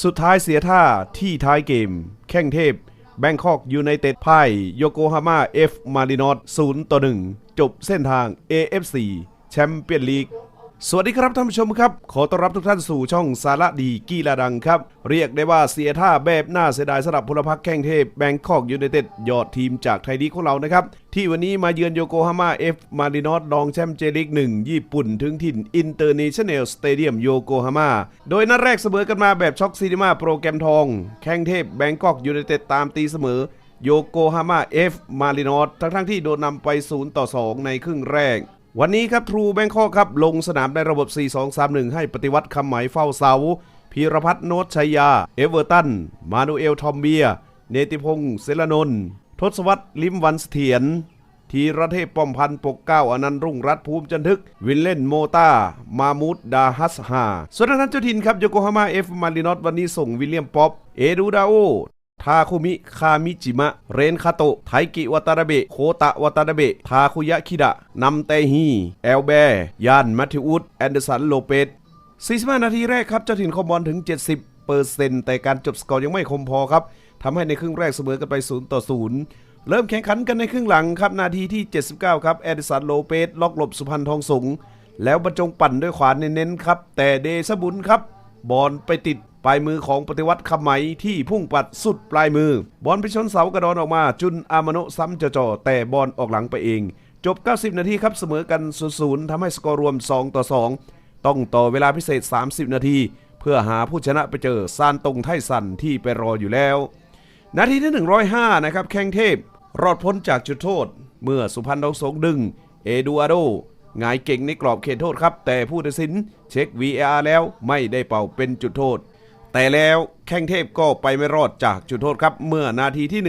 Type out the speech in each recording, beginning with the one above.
สุดท้ายเสียท่าที่ท้ายเกม แข้งเทพ แบงคอกยูไนเต็ดพ่ายโยโกฮาม่าเอฟมารินอส0ต่อ1จบเส้นทาง AFC แชมเปี้ยนลีก สวัสดีครับท่านผู้ชมครับ ขอต้อนรับทุกท่านสู่ช่องสาระดีกีฬาดังครับ เรียกได้ว่าเสียท่าแบบน่าเสียดายสำหรับพลพรรคแข้งเทพแบงคอกยูไนเต็ดยอดทีมจากไทยลีกของเรานะครับ ที่วันนี้มาเยือนโยโกฮาม่าเอฟมารินอสรองแชมป์เจลีกหนึ่งญี่ปุ่นถึงถิ่นอินเตอร์เนชั่นแนลสเตเดียมโยโกฮาม่าโดยนัดแรกเสมอกันมาแบบช็อกซีนีมาโปรแกรมทอง แข้งเทพแบงคอกยูไนเต็ดตามตีเสมอโยโกฮาม่าเอฟมารินอสทั้งทั้งๆที่โดนนำไป0ต่อ2ในครึ่งแรก วันนี้ครับทรูแบงคอกครับ ลงสนามในระบบ 4-2-3-1 ให้ปฏิวัติคำหมายเฝ้าเสาพีรพัฒน์โนชัยยา เอเวอร์ตัน มานูเอล ทอมเบีย เนติพงศ์เซลนนท์ทศวรรษลิมวันเสถียรทีระเทพป้อมพันธ์ปกเก้าอนันต์รุ่งรัตภูมิจันทึก วินเล่นโมตามามูดดาฮัสฮาส่วนทางด้านเจ้าถิ่นครับโยโกฮาม่าเอฟมารินอสวันนี้ส่งวิลเลียมป๊อป เอดูดาโอ ทาคุมิคามิจิมะ เรนคาโตะไทกิวัตานาเบะโคตะวัตานาเบะทาคุยะคิดะนำเตฮีแอลแบยานมัติอุดแอนเดอร์สันโลเปส45นาทีแรกครับเจ้าถิ่นคอมบอลถึง 70เปอร์เซ็นต์แต่การจบสกอร์ยังไม่คมพอครับทำให้ในครึ่งแรกเสมอกันไป 0 ต่อ 0 เริ่มแข่งขันกันในครึ่งหลังครับนาทีที่ 79 ครับแอดิสันโลเปสล็อกหลบสุพรรณทองสงแล้วบรรจงปั่นด้วยขวานเน้นๆครับ แต่เดชบุญครับ บอลไปติด ปลายมือของปฏิวัติคำไหมที่พุ่งปัดสุดปลายมือ บอลไปชนเสากระดอนออกมา จุนอามาโนซ้ำจ่อๆแต่บอลออกหลังไปเอง จบ 90 นาทีครับเสมอกัน0-0ทำให้สกอร์รวม 2 ต่อ 2 ต้องต่อเวลาพิเศษ 30 นาที เพื่อหาผู้ชนะไปเจอซานตงไทสันที่ไปรออยู่แล้ว นาทีที่ 105 นะครับแข้งเทพ รอดพ้นจากจุดโทษ เมื่อสุพรรณทองสงดึง เอดูอาโดหงายเก่งในกรอบเขตโทษครับ แต่ผู้ตัดสินเช็ค VAR แล้วไม่ได้เป่าเป็นจุดโทษ แต่แล้วแข้งเทพก็ไปไม่รอดจากจุดโทษครับ เมื่อนาทีที่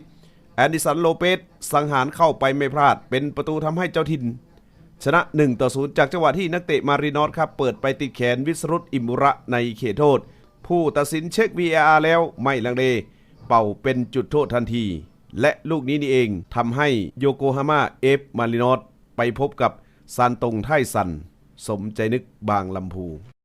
120 แอนดิสันโลเปสสังหารเข้าไปไม่พลาด เป็นประตูทำให้เจ้าถิ่น ชนะ 1 ต่อ 0 จากจังหวะที่นักเตะมารินอสครับ เปิดไปติดแขนวิสรุตอิมุระในเขตโทษ ผู้ตัดสินเช็ค VAR แล้วไม่ลังเล เป่าเป็นจุดโทษทันที และลูกนี้นี่เองทำให้โยโกฮาม่าเอฟมารินอสไปพบกับซานตงไทสัน สมใจนึกบางลำพู